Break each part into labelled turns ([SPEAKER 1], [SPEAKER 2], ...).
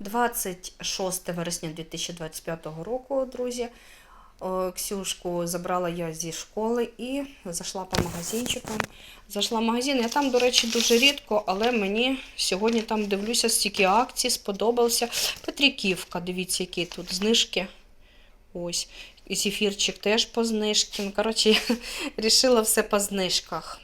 [SPEAKER 1] 26 вересня 2025 року, друзі. Ксюшку забрала я зі школи і зайшла по магазинчикам. Зайшла в магазин. Я там, до речі, дуже рідко, але мені сьогодні там дивлюся стільки акцій, сподобався. Петриківка, дивіться, які тут знижки. Ось. І зефірчик теж по знижці. Ну, коротше, я вирішила все по знижках.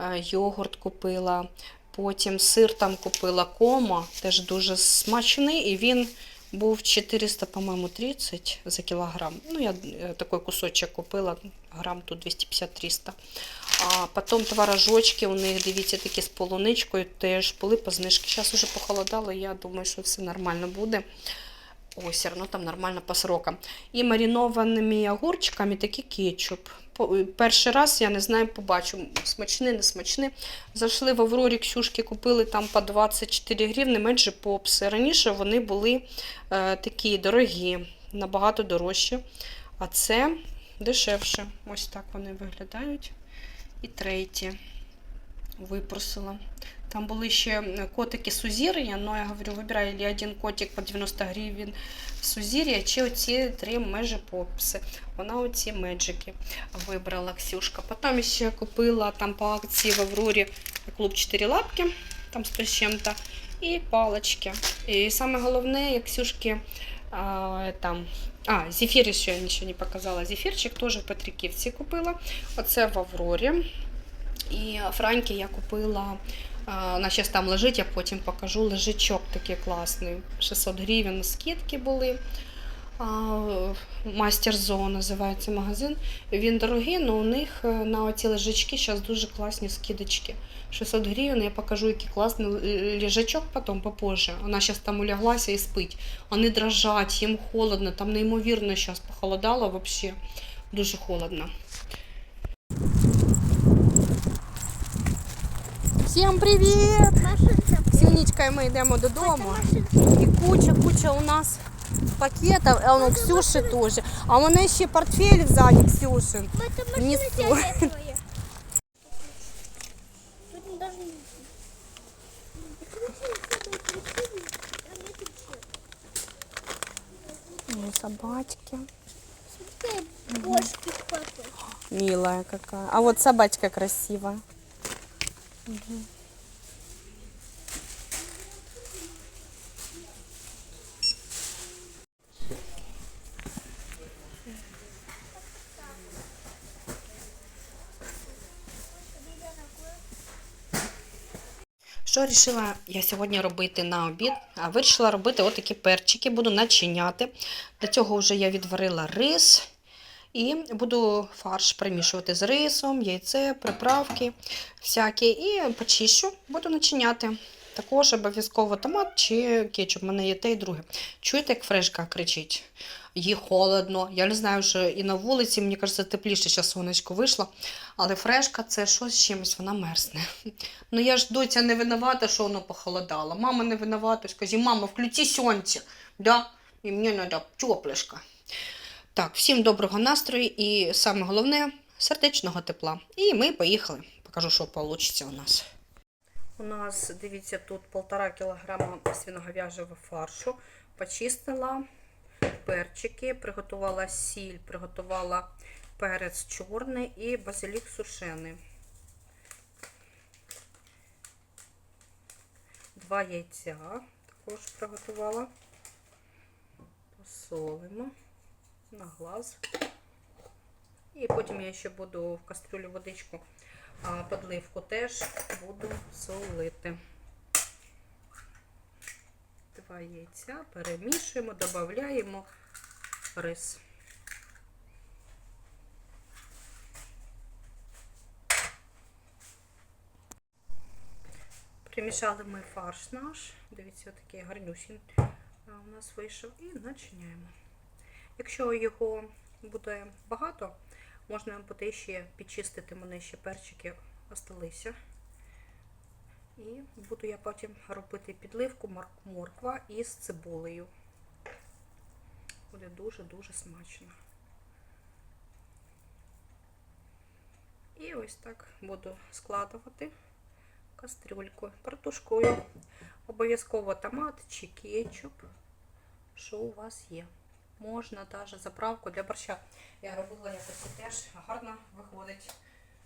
[SPEAKER 1] Е, Йогурт купила. Потім сир там купила кома, теж дуже смачний, і він був 400, по-моєму, 30 за кілограм. Ну, я е, такий кусочок купила, грам тут 250-300. А потім творожочки у них, дивіться, такі з полуничкою, теж були по знижці. Зараз вже похолодало, я думаю, що все нормально буде. Ой, все одно там нормально по срокам. І маринованими огурчиками такий кетчуп. Перший раз, я не знаю, побачу, смачний, не смачний. Зайшли в Аврорі Ксюшки, купили там по 24 гривни, менше попси. Раніше вони були е, такі дорогі, набагато дорожчі. А це дешевше. Ось так вони виглядають. І треті випросила. Там були ще котики Сузір'я, але я говорю, вибирай или один котик по 90 гривень Сузір'я, чи оці три межі попси. Вона оці меджики вибрала Ксюшка. Потім ще купила там по акції в Аврорі клуб 4 лапки, там 100 з чим-то, і палочки. І саме головне, як Ксюшки а, там. А, зефір ще я нічого не показала. Зефірчик теж в Петриківці купила. Оце в Аврорі. І Франкі я купила. Вона зараз там лежить, я потім покажу. Лежачок такий класний. 600 гривень скидки були. Мастер Зоо називається магазин. Він дорогий, але у них е, на оці лежачки зараз дуже класні скидочки. 600 гривень, я покажу, який класний лежачок потім попозже. Вона зараз там уляглася і спить. Вони дрожать, їм холодно, там неймовірно зараз похолодало взагалі. Дуже холодно. Всім привіт!
[SPEAKER 2] Машинка.
[SPEAKER 1] Сінічкою ми йдемо додому. І куча, куча у нас пакетів, а у Ксюші теж. А у мене ще портфель ззаді Ксюшин.
[SPEAKER 2] Это машина
[SPEAKER 1] Несу.
[SPEAKER 2] фиолетовая. Тут даже не-
[SPEAKER 1] Ну, собачки.
[SPEAKER 2] Смотри, Бошки папы.
[SPEAKER 1] Милая какая. А вот собачка красивая. Що вирішила я сьогодні робити на обід? Вирішила робити отакі перчики, буду начиняти. Для цього вже я відварила рис і буду фарш примішувати з рисом, яйце, приправки всякі. І почищу, буду начиняти. Також обов'язково томат чи кетчуп. У мене є те і друге. Чуєте, як фрешка кричить? Їй холодно. Я не знаю, що і на вулиці, мені кажеться, тепліше, зараз сонечко вийшло. Але фрешка це щось з чимось, вона мерзне. Ну я ж доця не винувата, що воно похолодало. Мама не винувата, скажи, мама, включи сонце. Да? І мені треба теплишка. Так, всім доброго настрою і саме головне сердечного тепла. І ми поїхали. Покажу, що вийде у нас. У нас, дивіться, тут полтора кілограма свиноговяжого фаршу. Почистила перчики, приготувала сіль, приготувала перець чорний і базилік сушений. Два яйця також приготувала. Посолимо на глаз. І потім я ще буду в кастрюлю водичку, а подливку теж буду солити. Два яйця перемішуємо, додаємо рис. Примішали ми фарш наш. Дивіться, такий гарнюсін у нас вийшов. І начиняємо. Якщо його буде багато, можна буде ще підчистити, мене ще перчики осталися. І буду я потім робити підливку морква із цибулею. Буде дуже-дуже смачно. І ось так буду складувати кастрюльку, протушкую. Обов'язково томат чи кетчуп, що у вас є. Можна навіть заправку для борща. Я робила якось теж гарно виходить.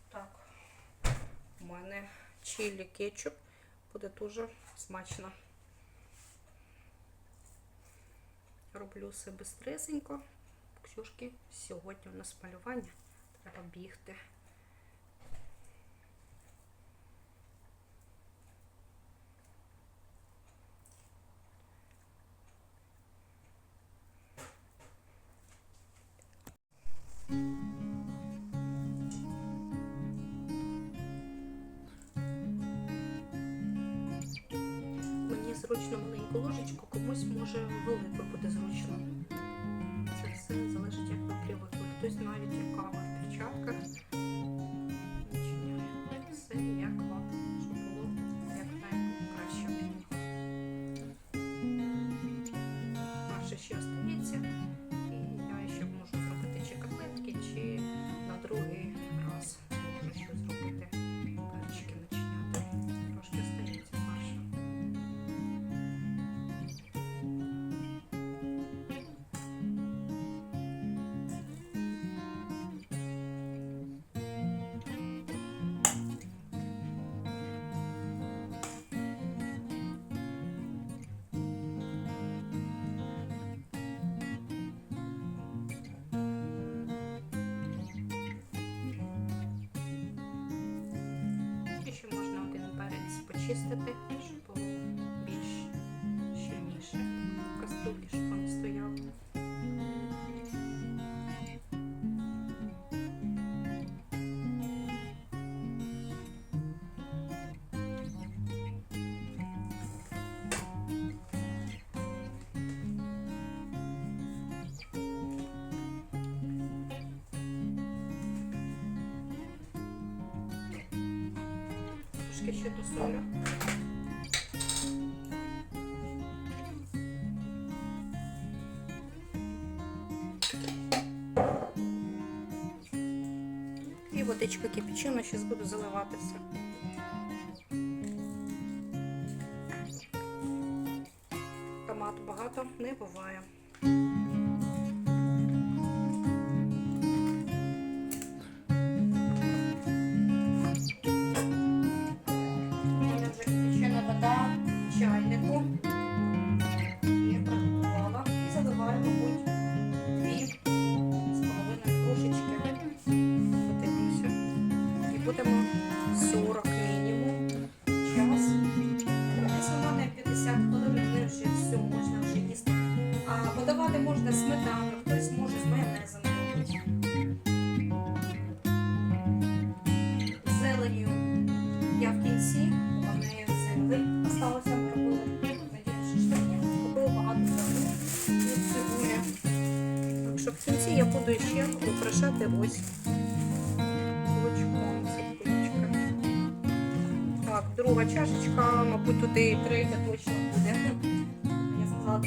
[SPEAKER 1] Так, у мене чилі кетчуп буде дуже смачно. Роблю себе стресенько. Ксюшки, сьогодні у нас малювання. Треба бігти. Маленьку комусь може велику буде зручно. Це все залежить, як ви привикли. Хтось навіть руками почистити, щоб було більш щільніше в ще. І водичку кипячену, зараз буду заливати все. З я в кінці, у мене зелень осталося, ми робили надію шашлики. Багато зелені і цибуля. Так що в кінці я буду ще украшати ось цибулечка. Так, друга чашечка, мабуть, туди і третя точно буде. Я сказала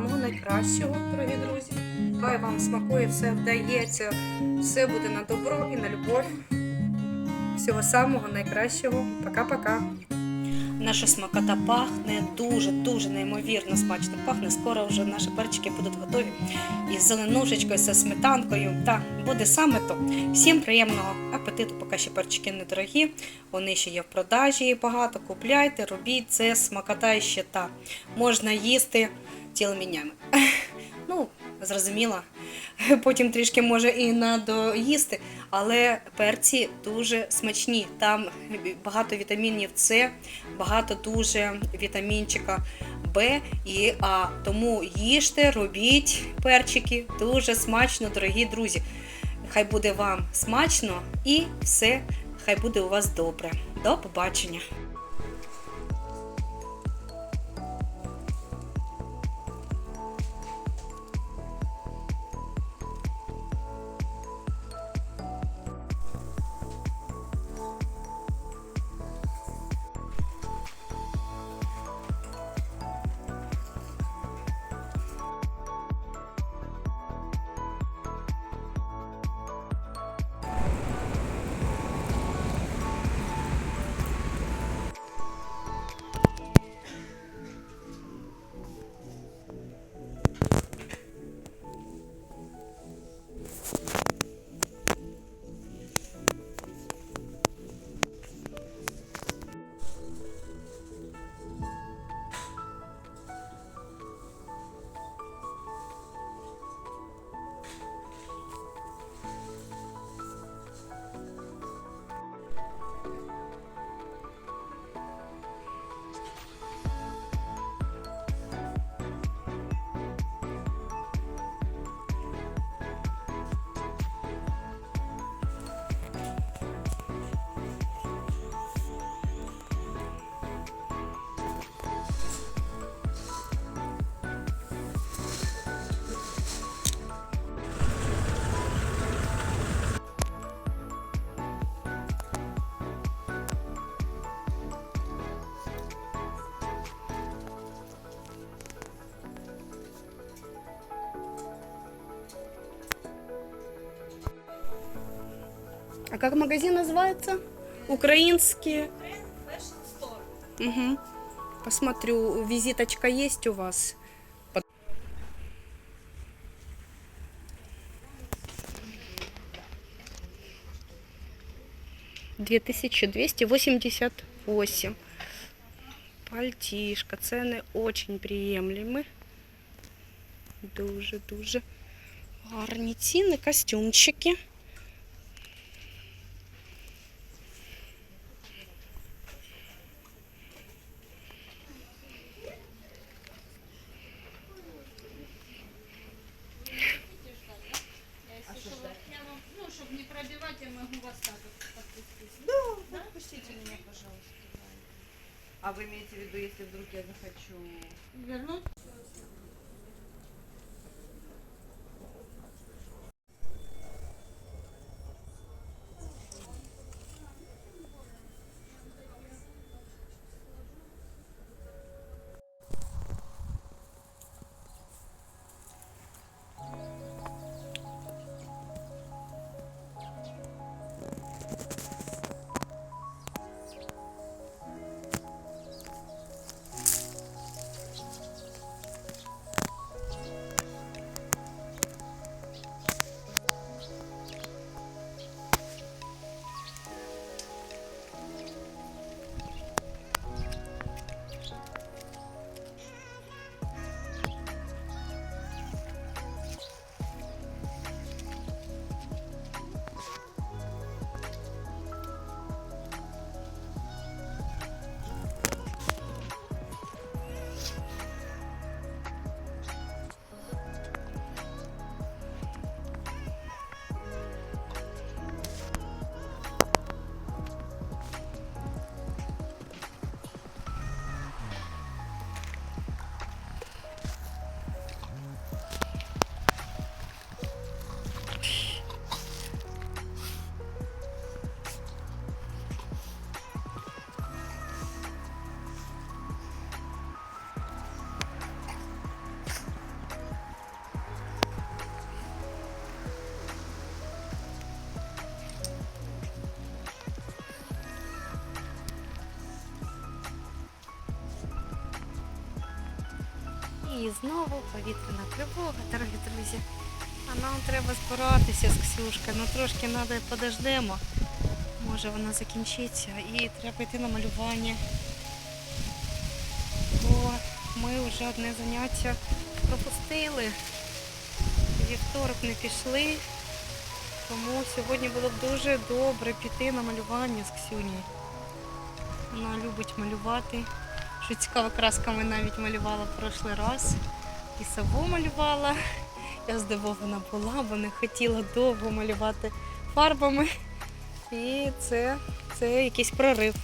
[SPEAKER 1] самого найкращого, дорогі друзі. Хай вам смакує, все вдається, все буде на добро і на любов. Всього самого найкращого. Пока-пока. Наша смакота пахне дуже, дуже неймовірно смачно пахне. Скоро вже наші перчики будуть готові. Із зеленушечкою, зі сметанкою. Та буде саме то. Всім приємного апетиту, поки ще перчики недорогі. Вони ще є в продажі багато. Купляйте, робіть це смакота ще та. Можна їсти цілими днями. Ну, зрозуміло. Потім трішки може і надоїсти, але перці дуже смачні. Там багато вітамінів С, багато дуже вітамінчика Б і А. Тому їжте, робіть перчики дуже смачно, дорогі друзі. Хай буде вам смачно і все хай буде у вас добре. До побачення! Как магазин называется? Украинские. Угу. Посмотрю, визиточка есть у вас. Две тысячи двести восемьдесят восемь. Пальтишка. Цены очень приемлемы. Дуже, дуже гарні ціни, костюмчики.
[SPEAKER 3] А вы имеете в виду, если вдруг я захочу...
[SPEAKER 4] Вернуть?
[SPEAKER 1] Знову повітряна тривога, дорогі друзі. А нам треба збиратися з Ксюшкою. Ну трошки треба подождемо. Може вона закінчиться. І треба йти на малювання. Бо ми вже одне заняття пропустили. Вівторок не пішли. Тому сьогодні було б дуже добре піти на малювання з Ксюнією. Вона любить малювати. Що цікаво, красками навіть малювала в прошлий раз. І сову малювала, Я здивована була, бо не хотіла довго малювати фарбами. І це, це якийсь прорив.